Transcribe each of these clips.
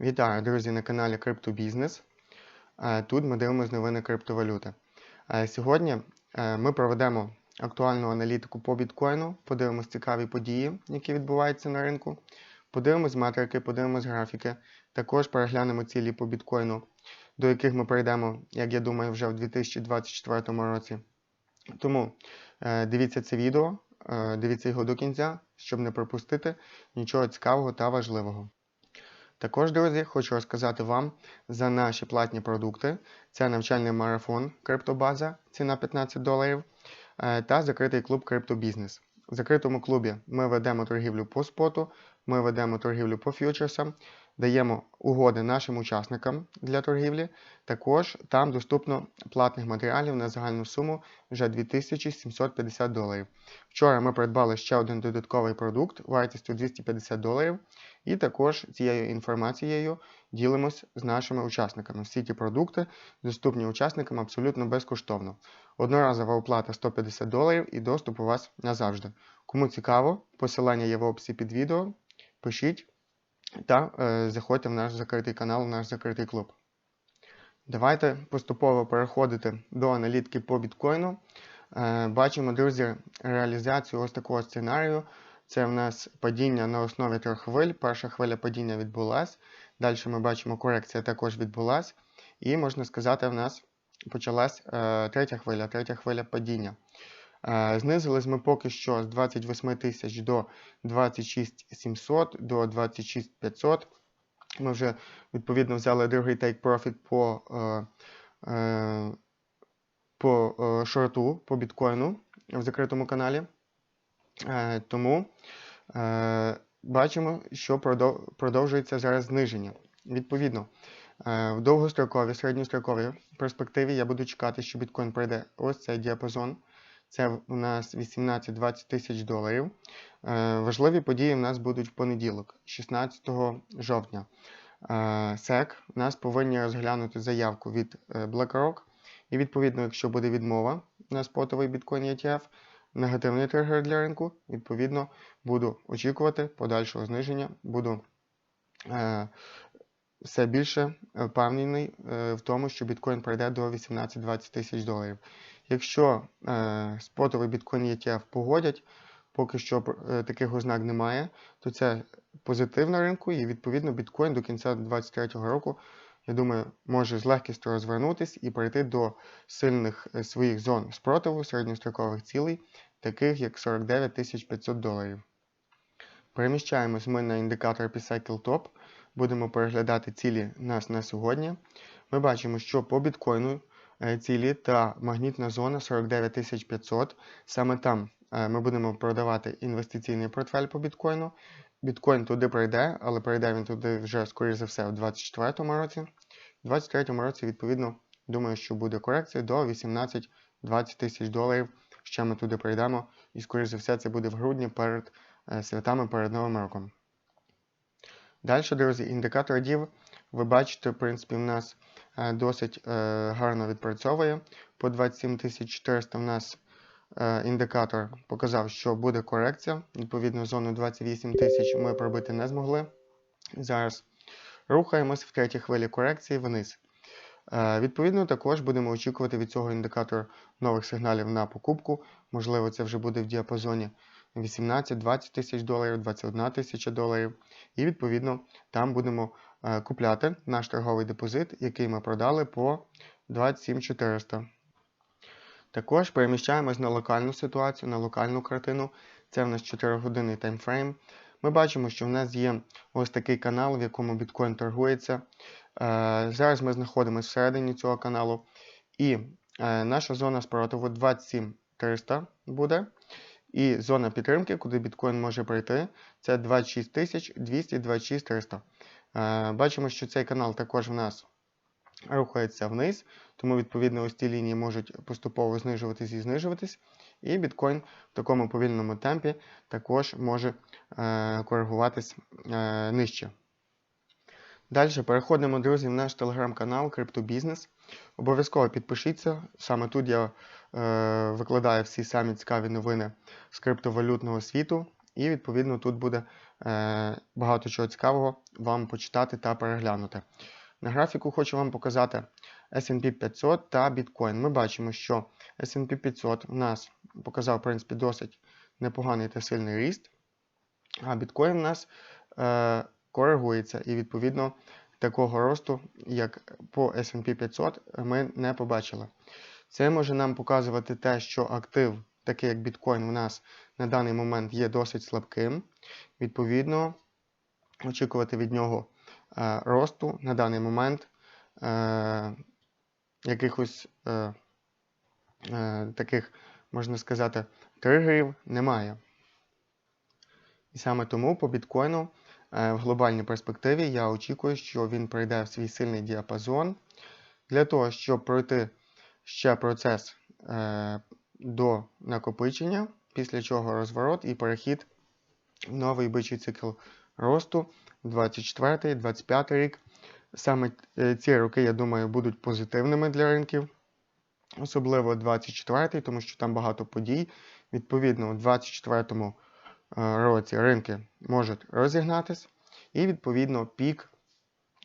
Вітаю, друзі, на каналі Криптобізнес. Тут ми дивимося новини криптовалюти. Е, Сьогодні е, ми проведемо актуальну аналітику по біткоїну, подивимось цікаві події, які відбуваються на ринку, подивимось метрики, подивимось графіки. Також переглянемо цілі по біткоїну, до яких ми прийдемо, як я думаю, вже в 2024 році. Тому е, дивіться це відео, дивіться його до кінця, щоб не пропустити нічого цікавого та важливого. Також, друзі, хочу розказати вам за наші платні продукти. Це навчальний марафон Криптобаза, ціна 15 доларів, е, та закритий клуб Криптобізнес. В закритому клубі ми ведемо торгівлю по споту, ми ведемо торгівлю по фьючерсам, даємо угоди нашим учасникам для торгівлі. Також там доступно платних матеріалів на загальну суму вже 2750 доларів. Вчора ми придбали ще один додатковий продукт вартістю 250 доларів. І також цією інформацією ділимось з нашими учасниками. Всі ті продукти доступні учасникам абсолютно безкоштовно. Одноразова оплата 150 доларів і доступ у вас назавжди. Кому цікаво, посилання є в описі під відео. Пишіть та е, заходьте в наш закритий канал, в наш закритий клуб. Давайте поступово переходити до аналітики по біткоїну. Е, бачимо, друзі, реалізацію ось такого сценарію. Це в нас падіння на основі трьох хвиль. Перша хвиля падіння відбулась. Далі ми бачимо, корекція також відбулась. І, можна сказати, в нас почалась е, третя хвиля, третя хвиля падіння. Е, знизились ми поки що з 28 тисяч до 26 700, до 26 500. Ми вже відповідно взяли другий take profit по, е, е, по е, шорту, по біткоїну в закритому каналі. Е, Тому е, бачимо, що продовжується зараз зниження. Відповідно, е, в довгостроковій, середньостроковій перспективі я буду чекати, що біткоін пройде ось цей діапазон. Це у нас 18-20 тисяч доларів. Важливі події в нас будуть в понеділок, 16 жовтня. SEC у нас повинні розглянути заявку від BlackRock. І відповідно, якщо буде відмова на спотовий біткоін ETF, негативний тригер для ринку, відповідно, буду очікувати подальшого зниження, буду е, все більше впевнений е, в тому, що біткоін пройде до 18-20 тисяч доларів. Якщо е, спотовий біткоін ETF погодять, поки що е, таких ознак немає, то це позитив на ринку, і відповідно біткоін до кінця 2023 року, я думаю, може з легкістю розвернутися і перейти до сильних е, своїх зон спротиву середньострокових цілей, таких як 49 500 доларів. Переміщаємось ми на індикатор P-Cycle Top, будемо переглядати цілі нас на сьогодні. Ми бачимо, що по біткоїну е, цілі та магнітна зона 49 500. Саме там е, ми будемо продавати інвестиційний портфель по біткоїну. Біткоін туди прийде, але прийде він туди вже, скоріш за все, у 2024 році. У 2023 році, відповідно, думаю, що буде корекція до 18-20 тисяч доларів. Ще ми туди прийдемо, і, скоріш за все, це буде в грудні перед е, святами перед Новим роком. Далі, друзі, індикатор DIV. Ви бачите, в принципі, в нас е, досить е, гарно відпрацьовує. По 27 400 в нас індикатор показав, що буде корекція. Відповідно, зону 28 тисяч ми пробити не змогли. Зараз рухаємось в третій хвилі корекції вниз. Е, Відповідно, також будемо очікувати від цього індикатора нових сигналів на покупку. Можливо, це вже буде в діапазоні 18-20 тисяч доларів, 21 тисяча доларів. І відповідно там будемо е, купляти наш торговий депозит, який ми продали по 27 400. Також переміщаємось на локальну ситуацію, на локальну картину. Це в нас 4-годинний таймфрейм. Ми бачимо, що в нас є ось такий канал, в якому біткоін торгується. Е, Зараз ми знаходимося всередині цього каналу. І е, наша зона спротиву 27 300 буде. І зона підтримки, куди біткоін може прийти, це 26 200 26 300. Е, Бачимо, що цей канал також в нас рухається вниз, тому відповідно ось ці лінії можуть поступово знижуватись і знижуватись. І біткоін в такому повільному темпі також може е, коригуватись е, нижче. Далі переходимо, друзі, в наш телеграм-канал Криптобізнес. Обов'язково підпишіться. Саме тут я е, викладаю всі самі цікаві новини з криптовалютного світу. І відповідно тут буде е, багато чого цікавого вам почитати та переглянути. На графіку хочу вам показати S&P 500 та Bitcoin. Ми бачимо, що S&P 500 у нас показав, в принципі, досить непоганий та сильний ріст, а Bitcoin у нас е, коригується і, відповідно, такого росту, як по S&P 500, ми не побачили. Це може нам показувати те, що актив, такий як біткоін, у нас на даний момент є досить слабким. Відповідно, очікувати від нього е, росту на даний момент е, якихось е, е, таких, можна сказати, тригерів немає. І саме тому по біткоїну е, в глобальній перспективі я очікую, що він пройде в свій сильний діапазон для того, щоб пройти ще процес е, до накопичення, після чого розворот і перехід в новий бичий цикл росту 24-25 рік. Саме е, ці роки, я думаю, будуть позитивними для ринків, особливо 24-й, тому що там багато подій. Відповідно, у 24-му е, році ринки можуть розігнатись, і, відповідно, пік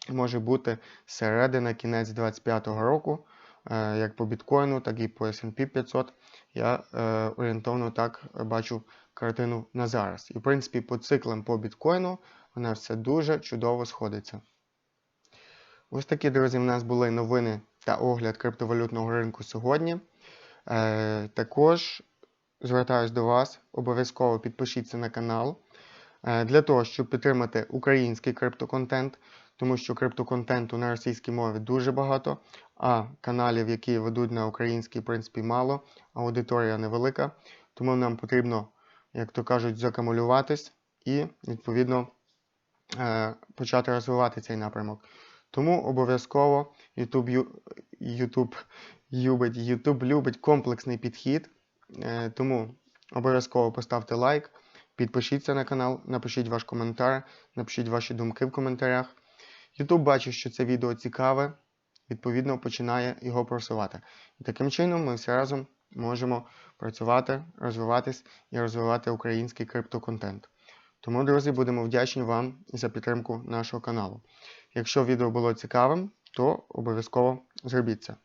може бути середина кінець 25-го року, е, як по біткоїну, так і по S&P 500. Я е, орієнтовно так бачу картину на зараз. І, в принципі, по циклам по біткоїну вона все дуже чудово сходиться. Ось такі, друзі, в нас були новини та огляд криптовалютного ринку сьогодні. Е, також звертаюсь до вас, обов'язково підпишіться на канал е, для того, щоб підтримати український криптоконтент, тому що криптоконтенту на російській мові дуже багато, а каналів, які ведуть на українській, в принципі, мало, аудиторія невелика. Тому нам потрібно, як то кажуть, закамулюватись і, відповідно, е, почати розвивати цей напрямок. Тому обов'язково YouTube, YouTube, любить, YouTube любить комплексний підхід. Е, Тому обов'язково поставте лайк, підпишіться на канал, напишіть ваш коментар, напишіть ваші думки в коментарях. YouTube бачить, що це відео цікаве, відповідно починає його просувати. І таким чином ми всі разом можемо працювати, розвиватись і розвивати український криптоконтент. Тому, друзі, будемо вдячні вам за підтримку нашого каналу. Якщо відео було цікавим, то обов'язково зробіть це.